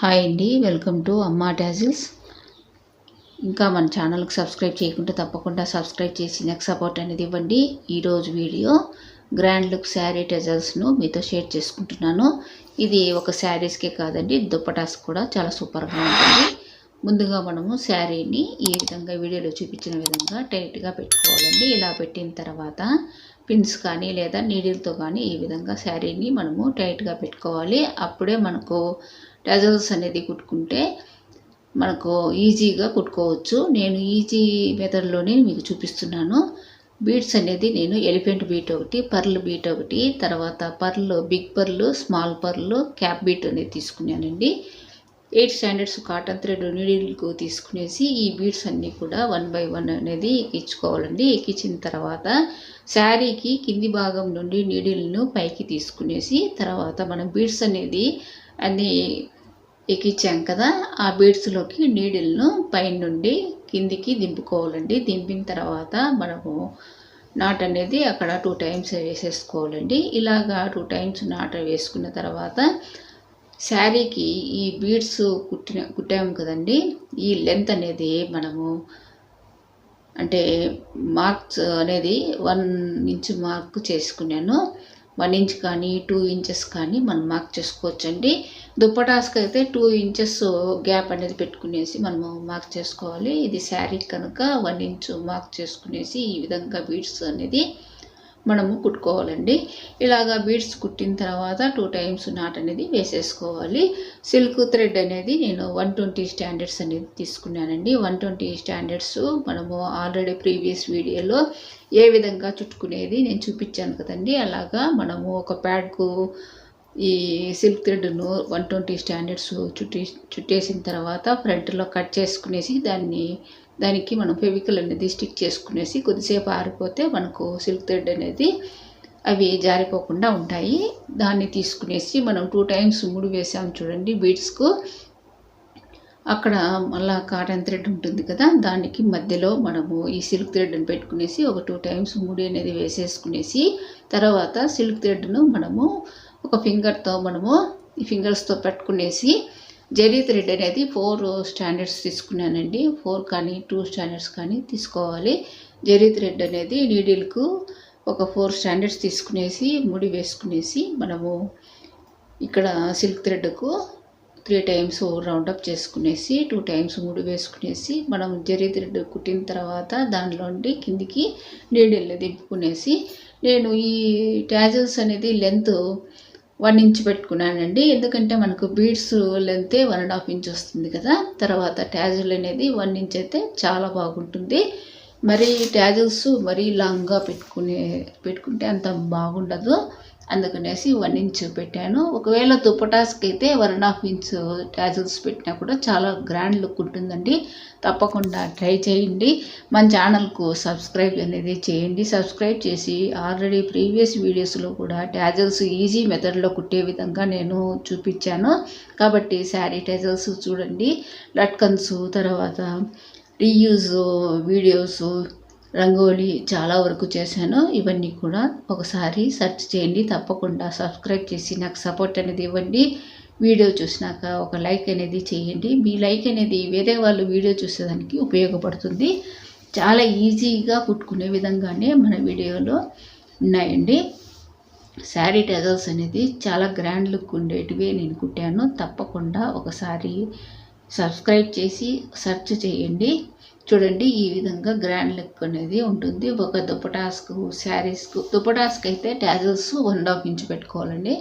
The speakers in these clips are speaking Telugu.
హాయ్ అండి వెల్కమ్ టు అమ్మా టాజిల్స్. ఇంకా మన ఛానల్కి సబ్స్క్రైబ్ చేయకుంటే తప్పకుండా సబ్స్క్రైబ్ చేసి నెక్స్ట్ సపోర్ట్ అనేది ఇవ్వండి. ఈరోజు వీడియో గ్రాండ్ లుక్ శారీ టెజల్స్ను మీతో షేర్ చేసుకుంటున్నాను. ఇది ఒక శారీస్కే కాదండి దుప్పటాస్ కూడా చాలా సూపర్గా ఉంటుంది. ముందుగా మనము శారీని ఈ విధంగా వీడియోలో చూపించిన విధంగా టైట్గా పెట్టుకోవాలండి. ఇలా పెట్టిన తర్వాత పిన్స్ కానీ లేదా నీడిల్తో కానీ ఈ విధంగా శారీని మనము టైట్గా పెట్టుకోవాలి. అప్పుడే మనకు టజల్స్ అనేది కుట్టుకుంటే మనకు ఈజీగా కుట్టుకోవచ్చు. నేను ఈజీ మెథడ్లోనే మీకు చూపిస్తున్నాను. బీట్స్ అనేది నేను ఎలిఫెంట్ బీట్ ఒకటి పర్ల్ బీట్ ఒకటి తర్వాత pearl big pearl small pearl cap bead అనేది తీసుకున్నానండి. ఎయిట్ స్టాండర్డ్స్ కాటన్ థ్రెడ్ నీడిల్కు తీసుకునేసి ఈ బీడ్స్ అన్నీ కూడా వన్ బై వన్ అనేది ఎక్కించుకోవాలండి ఎక్కించిన తర్వాత శారీకి కింది భాగం నుండి నీడిల్ను పైకి తీసుకునేసి తర్వాత మనం బీడ్స్ అనేది అన్నీ ఎక్కించాం కదా ఆ బీడ్స్లోకి నీడిల్ను పైనుండి కిందికి దింపుకోవాలండి. దింపిన తర్వాత మనము నాట్ అనేది అక్కడ టూ టైమ్స్ వేసేసుకోవాలండి. ఇలాగా టూ టైమ్స్ నాట వేసుకున్న తర్వాత శారీకి ఈ బీడ్స్ కుట్టిన కుట్టాము కదండి. ఈ లెంత్ అనేది మనము అంటే మార్క్స్ అనేది వన్ ఇంచ్ మార్క్ చేసుకున్నాను. వన్ ఇంచ్ కానీ టూ ఇంచెస్ కానీ మనం మార్క్ చేసుకోవచ్చండి. దుప్పటాస్కి అయితే టూ ఇంచెస్ గ్యాప్ అనేది పెట్టుకునేసి మనము మార్క్ చేసుకోవాలి. ఇది శారీ కనుక వన్ ఇంచ్ మార్క్ చేసుకునేసి ఈ విధంగా బీడ్స్ అనేది మనము కుట్టుకోవాలండి. ఇలాగా బీడ్స్ కుట్టిన తర్వాత టూ టైమ్స్ నాట్ అనేది వేసేసుకోవాలి. సిల్క్ థ్రెడ్ అనేది నేను వన్ ట్వంటీ స్టాండర్డ్స్ అనేది తీసుకున్నానండి. వన్ ట్వంటీ స్టాండర్డ్స్ మనము ఆల్రెడీ ప్రీవియస్ వీడియోలో ఏ విధంగా చుట్టుకునేది నేను చూపించాను కదండి. అలాగా మనము ఒక ప్యాడ్కు ఈ సిల్క్ థ్రెడ్ను వన్ ట్వంటీ స్టాండర్డ్స్ చుట్టి చుట్టేసిన తర్వాత ఫ్రంట్లో కట్ చేసుకునేసి దాన్ని దానికి మనం ఫెవికల్ అనేది స్టిక్ చేసుకునేసి కొద్దిసేపు ఆరిపోతే మనకు సిల్క్ థ్రెడ్ అనేది అవి జారిపోకుండా ఉంటాయి. దాన్ని తీసుకునేసి మనం టూ టైమ్స్ ముడి వేసాము చూడండి బీడ్స్కు అక్కడ మళ్ళా కాటన్ థ్రెడ్ ఉంటుంది కదా దానికి మధ్యలో మనము ఈ సిల్క్ థ్రెడ్ని పెట్టుకునేసి ఒక టూ టైమ్స్ ముడి అనేది వేసేసుకునేసి తర్వాత సిల్క్ థ్రెడ్ను మనము ఒక ఫింగర్తో మనము ఈ ఫింగర్స్తో పెట్టుకునేసి జెరీ థ్రెడ్ అనేది ఫోర్ స్టాండర్డ్స్ తీసుకున్నానండి. ఫోర్ కానీ టూ స్టాండర్డ్స్ కానీ తీసుకోవాలి. జరీ థ్రెడ్ అనేది నీడిల్కు ఒక ఫోర్ స్టాండర్డ్స్ తీసుకునేసి ముడి వేసుకునేసి మనము ఇక్కడ సిల్క్ థ్రెడ్కు త్రీ టైమ్స్ రౌండప్ చేసుకునేసి టూ టైమ్స్ ముడి వేసుకునేసి మనం జరీ థ్రెడ్ కుట్టిన తర్వాత దానిలోండి కిందికి నీడిల్ని దింపుకునేసి నేను ఈ ట్యాజల్స్ అనేది లెంత్ వన్ ఇంచ్ పెట్టుకున్నానండి ఎందుకంటే మనకు బీడ్స్ లెంతే వన్ అండ్ హాఫ్ ఇంచ్ వస్తుంది కదా. తర్వాత ట్యాజుల్ అనేది వన్ ఇంచ్ అయితే చాలా బాగుంటుంది. మరి ట్యాజల్స్ మరీ లాంగ్గా పెట్టుకునే పెట్టుకుంటే అంత బాగుండదు. అందుకనేసి వన్ ఇంచ్ పెట్టాను ఒకవేళ దుప్పటాస్కి అయితే one and half inch tassels పెట్టినా కూడా చాలా గ్రాండ్ లుక్ ఉంటుందండి. తప్పకుండా ట్రై చేయండి. మన ఛానల్కు సబ్స్క్రైబ్ అనేది చేయండి. సబ్స్క్రైబ్ చేసి ఆల్రెడీ ప్రీవియస్ వీడియోస్లో కూడా ట్యాజల్స్ ఈజీ మెథడ్లో కుట్టే విధంగా నేను చూపించాను. కాబట్టి శారీ ట్యాజల్స్ చూడండి. లట్కన్స్ తర్వాత రీయూజ్ వీడియోస్ రంగోలీ చాలా వరకు చేశాను. ఇవన్నీ కూడా ఒకసారి సెర్చ్ చేయండి. తప్పకుండా సబ్స్క్రైబ్ చేసి నాకు సపోర్ట్ అనేది ఇవ్వండి. వీడియో చూసినాక ఒక లైక్ అనేది చేయండి. మీ లైక్ అనేది వేరే వాళ్ళు వీడియో చూసేదానికి ఉపయోగపడుతుంది. చాలా ఈజీగా కుట్టుకునే విధంగానే మన వీడియోలో ఉన్నాయండి. శారీ టెజల్స్ అనేది చాలా గ్రాండ్ లుక్ ఉండేటివే నేను కుట్టాను. తప్పకుండా ఒకసారి సబ్స్క్రైబ్ చేసి సెర్చ్ చేయండి. చూడండి ఈ విధంగా గ్రాండ్ లుక్ అనేది ఉంటుంది. ఒక దుప్పటాస్కు శారీస్కు దుప్పటాస్కి అయితే ట్యాజల్స్ వన్ హాఫ్ ఇంచ్ పెట్టుకోవాలండి.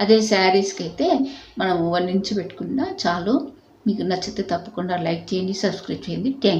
అదే శారీస్కి అయితే మనం వన్ ఇంచ్ పెట్టుకున్నా చాలు. మీకు నచ్చితే తప్పకుండా లైక్ చేయండి సబ్స్క్రైబ్ చేయండి. థ్యాంక్